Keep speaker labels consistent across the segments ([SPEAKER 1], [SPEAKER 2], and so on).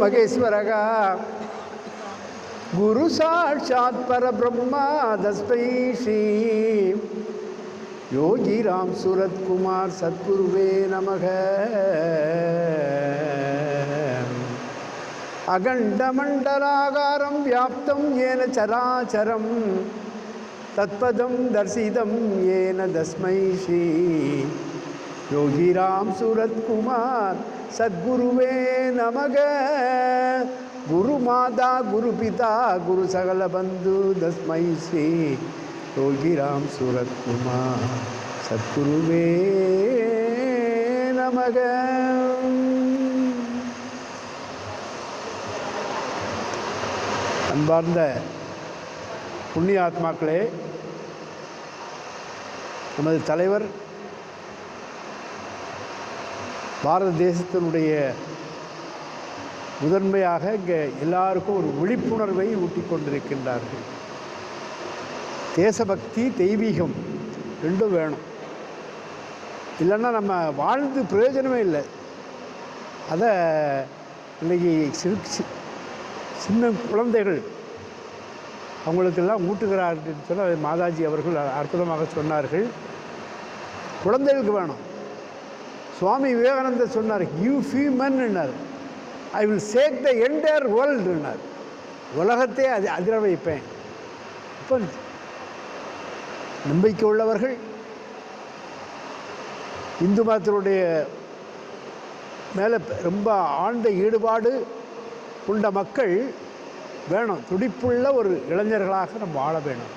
[SPEAKER 1] மகேஸ்வரகா குரு சாட்சாத் பரபிரம்மா தஸ்மை ஸ்ரீ யோகிராம் சுரத்குமார் சத்குருவே நமக அகண்டமண்டலாகாரம் வியாப்தம் ஏன சராச்சரம் தத்பதம் தர்சிதம் ஏன தஸ்மை ஸ்ரீ யோகிராம் சுரத்குமார் சத்குருவே நமக. குரு மாதா குரு பிதா குரு சகல பந்து தஸ்மை ஸ்ரீ யோகிராம் சுரத்குமார் சத்குருவே நமக. அன்பார்ந்த புண்ணிய ஆத்மாக்களே நமது தலைவர் பாரத தேசத்தினுடைய முதன்மையாக இங்கே எல்லாருக்கும் ஒரு விழிப்புணர்வை ஊட்டிக் கொண்டிருக்கின்றார்கள். தேசபக்தி தெய்வீகம் ரெண்டும் வேணும். இல்லைன்னா நம்ம வாழ்ந்து பிரயோஜனமே இல்லை. அதை இன்னைக்கு சிறு சி- சின்ன குழந்தைகள் அவங்களுக்கெல்லாம் ஊட்டுகிறார்கள் சொல்ல மாதாஜி அவர்கள் அற்புதமாக சொன்னார்கள். குழந்தைகளுக்கு வேணும். சுவாமி விவேகானந்தர் சொன்னார் you ஃபீமன்னார் I will shake the entire வேர்ல்டுனார் உலகத்தையே அது அதிர வைப்பேன். இப்போ நம்பிக்கை உள்ளவர்கள் இந்து மதத்தினுடைய மேலே ரொம்ப ஆழ்ந்த ஈடுபாடு கொண்ட மக்கள் வேணும். துடிப்புள்ள ஒரு இளைஞர்களாக நம்ம வாழ வேணும்.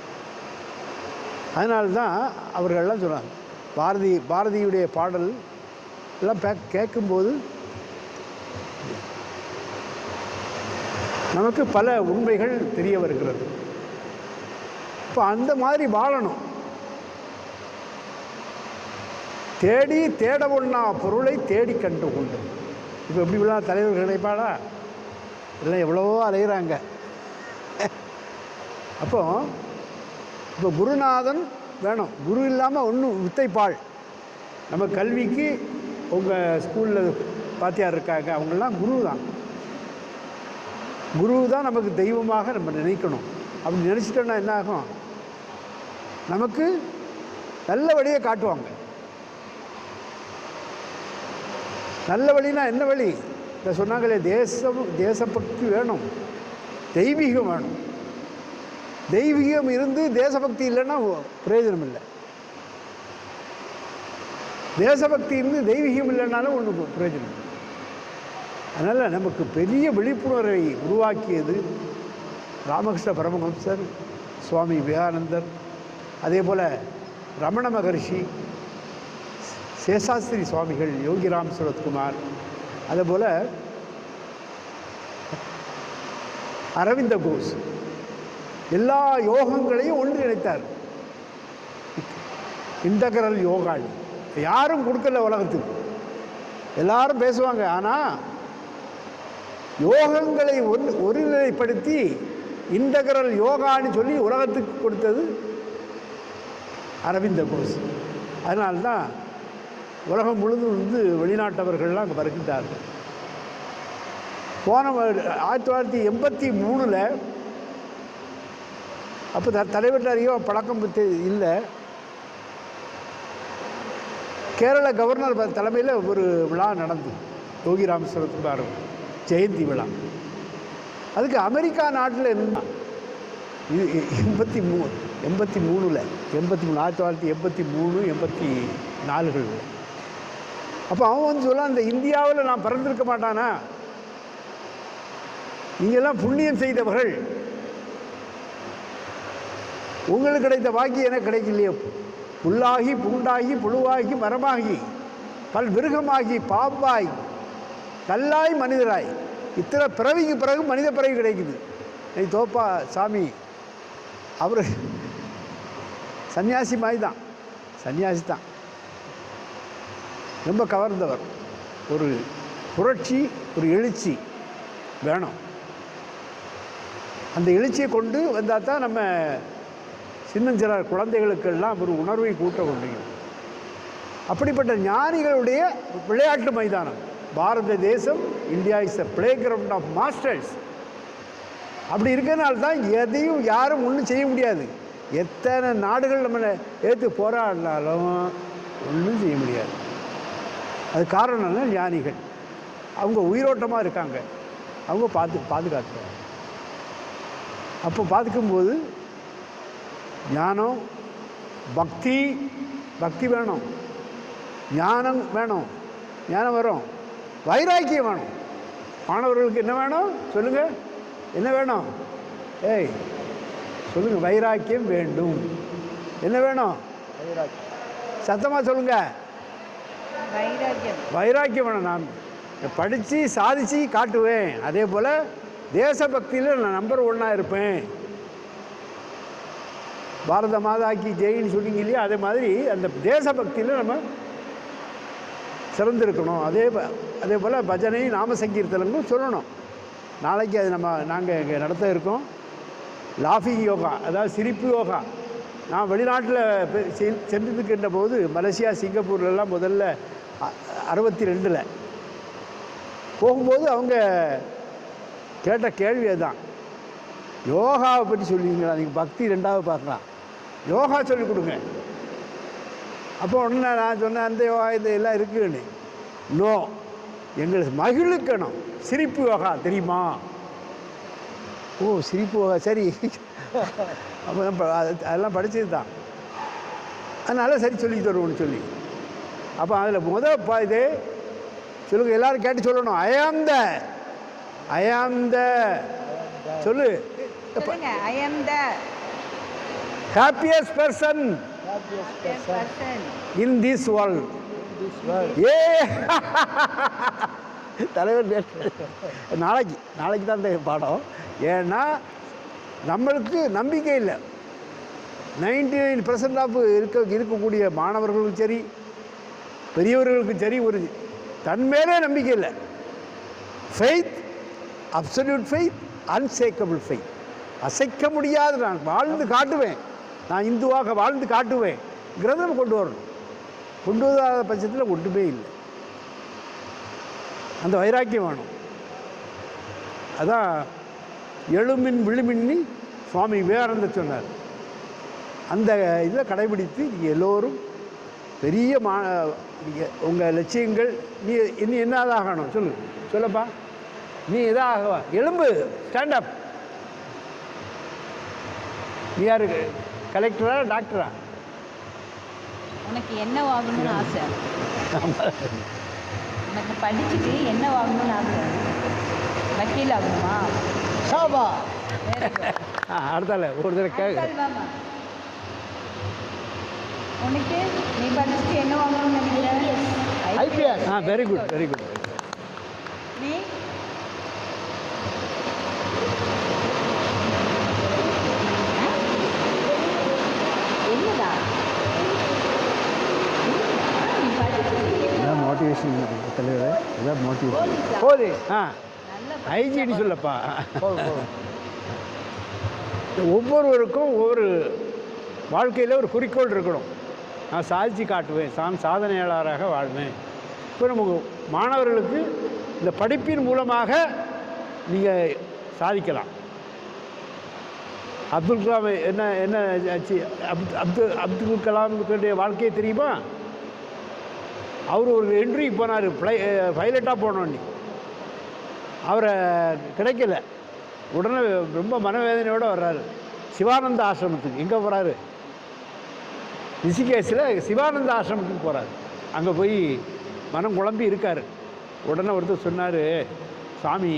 [SPEAKER 1] அதனால்தான் அவர்கள்லாம் சொன்னாங்க பாரதி பாரதியுடைய பாடல் எல்லாம் பே கேட்கும்போது நமக்கு பல உண்மைகள் தெரிய வருகிறது. இப்போ அந்த மாதிரி வாழணும். தேடி தேட ஒண்ணா பொருளை தேடி கண்டு கொண்டு. இப்போ எப்படி இப்படிலாம் தலைவர்கள் கிடைப்பாடா எல்லாம் எவ்வளவோ அலைகிறாங்க அப்போ இப்போ குருநாதன் வேணும். குரு இல்லாமல் ஒன்றும் வித்தைப்பாள். நம்ம கல்விக்கு உங்கள் ஸ்கூலில் பாத்தியார் இருக்காங்க அவங்கெல்லாம் குரு தான். குரு தான் நமக்கு தெய்வமாக நம்ம நினைக்கணும். அப்படி நினச்சிட்டோன்னா என்ன ஆகும்? நமக்கு நல்ல வழியை காட்டுவாங்க. நல்ல வழினா என்ன வழி? இந்த சொன்னாங்களே தேசம் தேசபக்தி வேணும். தெய்வீகம் வேணும். தெய்வீகம் இருந்து தேசபக்தி இல்லைன்னா பிரயோஜனம் இல்லை தேசபக்தி இருந்து தெய்வீகம் இல்லைனாலும் ஒன்று பிரயோஜனம் அதனால் நமக்கு பெரிய விழிப்புணர்வை உருவாக்கியது ராமகிருஷ்ண பரமஹம்சர் சுவாமி விவேகானந்தர் அதே போல் ரமண மகரிஷி சேஷாஸ்திரி சுவாமிகள் யோகிராம் சுரத்குமார் அதுபோல் அரவிந்த கோஷ் எல்லா யோகங்களையும் ஒன்றிணைத்தார். இந்தகரல் யோகாளி. யாரும் கொடுக்கல உலகத்துக்கு. எல்லாரும் பேசுவாங்க ஆனால் யோகங்களை ஒன் ஒருநிலைப்படுத்தி இன்டகரல் யோகான்னு சொல்லி உலகத்துக்கு கொடுத்தது அரவிந்த கோஷ். அதனால்தான் உலகம் முழுதும் வந்து வெளிநாட்டவர்கள்லாம் அங்கே வருகின்றார்கள். போன ஆயிரத்தி தொள்ளாயிரத்தி எண்பத்தி மூணில் அப்போ த தலைவர் பழக்கம் பற்றி இல்லை. கேரள கவர்னர் தலைமையில் ஒரு விழா நடந்தது. யோகி ராமேஸ்வரத்துக்கு ஜெயந்தி விழா. அதுக்கு அமெரிக்கா நாட்டில் என்ன இது எண்பத்தி மூணு எண்பத்தி மூணில். எண்பத்தி மூணு ஆயிரத்தி தொள்ளாயிரத்தி எண்பத்தி மூணு எண்பத்தி நாலுகளில் அப்போ அவன் வந்து சொல்ல அந்த இந்தியாவில் நான் பிறந்திருக்க மாட்டானா? நீங்கள்லாம் புண்ணியம் செய்தவர்கள். உங்களுக்கு கிடைத்த பாக்கியம் எனக்கு கிடைக்கலையே புல்லாகி பூண்டாகி புழுவாகி மரமாகி பல் மிருகமாகி பாம்பாய் கல்லாய் மனிதராய். இத்தனை பிறவிக்கு பிறகு மனித பிறகு கிடைக்குது. நீ தோப்பா சாமி. அவர் சன்னியாசி மாதிரி தான். சன்னியாசி தான். ரொம்ப கவர்ந்தவர். ஒரு புரட்சி ஒரு எழுச்சி வேணும். அந்த எழுச்சியை கொண்டு வந்தால் தான் நம்ம சின்னஞ்சிற குழந்தைகளுக்கெல்லாம் ஒரு உணர்வை கூட்ட முடியும் அப்படிப்பட்ட ஞானிகளுடைய விளையாட்டு மைதானம். பாரத தேசம் India is a playground of masters அப்படி இருக்கிறனால தான் எதையும் யாரும் ஒன்றும் செய்ய முடியாது. எத்தனை நாடுகள் நம்மளை ஏற்று போராடினாலும் ஒன்றும் செய்ய முடியாது. அது காரணம் என்ன ஞானிகள். அவங்க உயிரோட்டமாக இருக்காங்க. அவங்க பார்த்து பாதுகாத்துறாங்க அப்போ பார்த்துக்கும்போது ஞானம் பக்தி பக்தி வேணும். ஞானம் வேணும். ஞானம் வரும். வைராக்கியம் வேணும். மாணவர்களுக்கு என்ன வேணும்? சொல்லுங்கள் என்ன வேணும்? ஏய் சொல்லுங்கள் வைராக்கியம் வேண்டும். என்ன வேணும்? சத்தமாக சொல்லுங்கள்
[SPEAKER 2] வைராக்கியம்.
[SPEAKER 1] வைராக்கியம் வேணும். நான் படித்து சாதிச்சு காட்டுவேன். அதே போல் தேசபக்தியில் நான் நம்பர் ஒன்னாக இருப்பேன். பாரத மாதாக்கு ஜெயின்னு சொன்னீங்க இல்லையா? அதே மாதிரி அந்த தேசபக்தியில் நம்ம சிறந்திருக்கணும். அதே அதே போல் பஜனை நாம சங்கீர்த்தனங்களும் சொல்லணும். நாளைக்கு அது நம்ம நாங்கள் இங்கே நடத்த இருக்கோம். லாஃபிங் யோகா அதாவது சிரிப்பு யோகா. நான் வெளிநாட்டில் சென்றிருக்கின்ற போது மலேசியா சிங்கப்பூர்லலாம் முதல்ல அ- அறுபத்தி ரெண்டில் போகும்போது அவங்க கேட்ட கேள்வி அதுதான். யோகாவை பற்றி சொல்லுவீங்களா? நீங்கள் பக்தி ரெண்டாவது பார்க்கலாம். யோகா சொல்லிக் கொடுங்க. அப்போ உடனே நான் சொன்னேன் அந்த யோகா இது எல்லாம் இருக்குன்னு. நோ எங்களுக்கு மகிழுக்கணும் சிரிப்பு யோகா தெரியுமா? ஓ சிரிப்பு யோகா சரி. அப்போ அது- அதெல்லாம் படிச்சது தான் அதனால் சரி சொல்லி தருவோம்னு சொல்லி. அப்போ அதில் முத இது சொல்லுங்க எல்லாரும் கேட்டு சொல்லணும். அயாந்த அயாந்த. சொல்லு.
[SPEAKER 2] சொல்லுங்க I
[SPEAKER 1] happiest person in this world ஏ தலைவர் நாளைக்கு நாளைக்கு தான் இந்த பாடம். ஏன்னா நம்மளுக்கு நம்பிக்கை இல்லை. நைன்டி நைன் பர்சன்ட் ஆஃப் இருக்க இருக்கக்கூடிய மாணவர்களுக்கும் சரி பெரியவர்களுக்கும் சரி ஒரு தன் மேலே நம்பிக்கை இல்லை. Faith absolute faith unshakable faith அசைக்க முடியாத நான் வாழ்ந்து காட்டுவேன். நான் இந்துவாக வாழ்ந்து காட்டுவேன். நம்ம கொண்டு வரணும். கொண்டு வராத பட்சத்தில் ஒன்றுமே இல்லை. அந்த வைராக்கியம் வேணும். அதான் எழுமின் விழுமின்னி சுவாமி விவேகானந்த சொன்னார். அந்த இதை கடைபிடித்து நீங்கள் எல்லோரும் பெரிய மா நீங்கள் உங்கள் லட்சியங்கள் நீ இனி என்னதாகணும் சொல்லு. சொல்லப்பா. நீ எதாகவா எலும்பு. ஸ்டாண்டப் நீ யாரு? கலெக்டரா டாக்டரா?
[SPEAKER 2] உனக்கு என்ன வாங்கணும்னு ஆசை? உனக்கு படிச்சுட்டு என்ன வாங்கணும்னு ஆசை? வக்கீல் ஆகணுமா?
[SPEAKER 1] சாபா அடுத்தால ஒரு தடவை கேட்க.
[SPEAKER 2] உனக்கு நீ படிச்சுட்டு என்ன வாங்கணும்னு நினைக்கிற?
[SPEAKER 1] ஐபிஎஸ் ஆ வெரி குட் வெரி குட்
[SPEAKER 2] நீ என்னடா என்னடா? நீ படிச்சுட்டு என்ன
[SPEAKER 1] இதான் மோட்டிவேஷன் தலைவர்? இதான் மோட்டிவேஷன்
[SPEAKER 2] போலீஸா?
[SPEAKER 1] ஆ. ஐஜின்னு சொல்லப்பா. ஒவ்வொருவருக்கும் ஒவ்வொரு வாழ்க்கையில் ஒரு குறிக்கோள் இருக்கணும். நான் சாதிச்சு காட்டுவேன். நான் சாதனையாளராக வாழ்வேன். இப்போ நமக்கு மாணவர்களுக்கு இந்த படிப்பின் மூலமாக நீங்கள் சாதிக்கலாம். அப்துல் கலாம் என்ன என்ன ஆச்சு? அப்து அப்துல் அப்துல் கலாமுடைய வாழ்க்கையை தெரியுமா? அவர் ஒரு இன்டர்வியூ போனார் ஃப்ளை பைலட்டாக போனோன்னு. அவரை கிடைக்கல. உடனே ரொம்ப மனவேதனையோடு வர்றாரு. சிவானந்த ஆசிரமத்துக்கு. எங்கே போகிறாரு ரிஷிகேஷில் சிவானந்த ஆசிரமத்துக்கு போகிறாரு அங்கே போய் மனம் குழம்பி இருக்கார். உடனே ஒருத்தர் சொன்னார் சாமி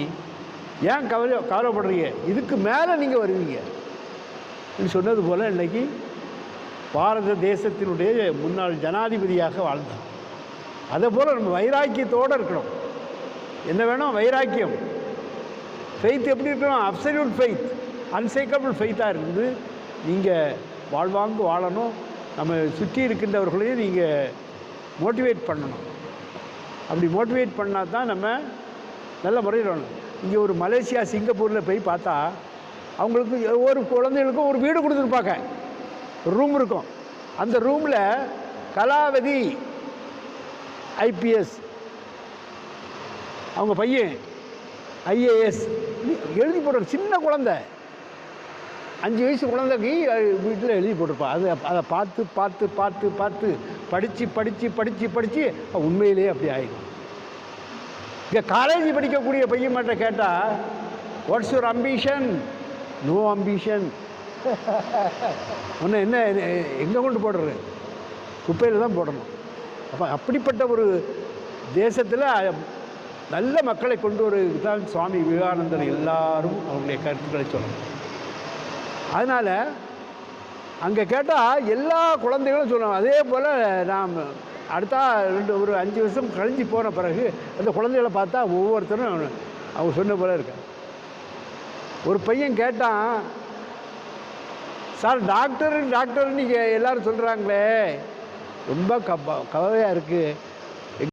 [SPEAKER 1] ஏன் கவலை கவலைப்படுறீங்க? இதுக்கு மேலே நீங்கள் வருவீங்க. சொன்னது போல் இன்றைக்கி பாரத தேசத்தினுடைய முன்னாள் ஜனாதிபதியாக வாழ்ந்தார். அதே போல் நம்ம வைராக்கியத்தோடு இருக்கணும். என்ன வேணும்? வைராக்கியம். ஃபெய்த் எப்படி இருக்கணும்? அப்சல்யூட் ஃபெய்த் அன்சேக்கபிள் ஃபெய்த்தாக இருந்து நீங்கள் வாழ்வாங்கு வாழணும். நம்ம சுற்றி இருக்கின்றவர்களையும் நீங்கள் மோட்டிவேட் பண்ணணும். அப்படி மோட்டிவேட் பண்ணால் தான் நம்ம நல்ல முறையில் இங்கே ஒரு மலேசியா சிங்கப்பூரில் போய் பார்த்தா அவங்களுக்கு ஒவ்வொரு குழந்தைகளுக்கும் ஒரு வீடு கொடுத்துருப்பாங்க. ஒரு ரூம் இருக்கும். அந்த ரூமில் கலாவதி ஐபிஎஸ் அவங்க பையன் ஐஏஎஸ் எழுதி போடுற சின்ன குழந்தை. அஞ்சு வயசு குழந்தைக்கு வீட்டில் எழுதி போட்டிருப்பான் அது அதை பார்த்து பார்த்து பார்த்து பார்த்து படித்து படித்து படித்து படித்து உண்மையிலேயே அப்படி ஆகிடும் இங்கே காலேஜ் படிக்கக்கூடிய பையன் மட்டும் கேட்டால் what's your ambition no ambition ஒன்று என்ன எங்கே கொண்டு போடுறது? குப்பையில் தான் போடணும். அப்போ அப்படிப்பட்ட ஒரு தேசத்தில் நல்ல மக்களை கொண்டு வருவதுக்கு தான் சுவாமி விவேகானந்தர் எல்லாரும் அவங்களுடைய கருத்துக்களை சொல்லணும். அதனால் அங்கே கேட்டால் எல்லா குழந்தைகளும் சொல்லணும். அதே போல் நாம் அடுத்தா ரெண்டு ஒரு அஞ்சு வருஷம் கழிஞ்சு போன பிறகு அந்த குழந்தைகளை பார்த்தா ஒவ்வொருத்தரும் அவங்க சொன்ன போல இருக்காங்க. ஒரு பையன் கேட்டான் சார் டாக்டர் டாக்டர்னு நீங்கள் எல்லாரும் சொல்கிறாங்களே ரொம்ப கவ கவலையாக இருக்குது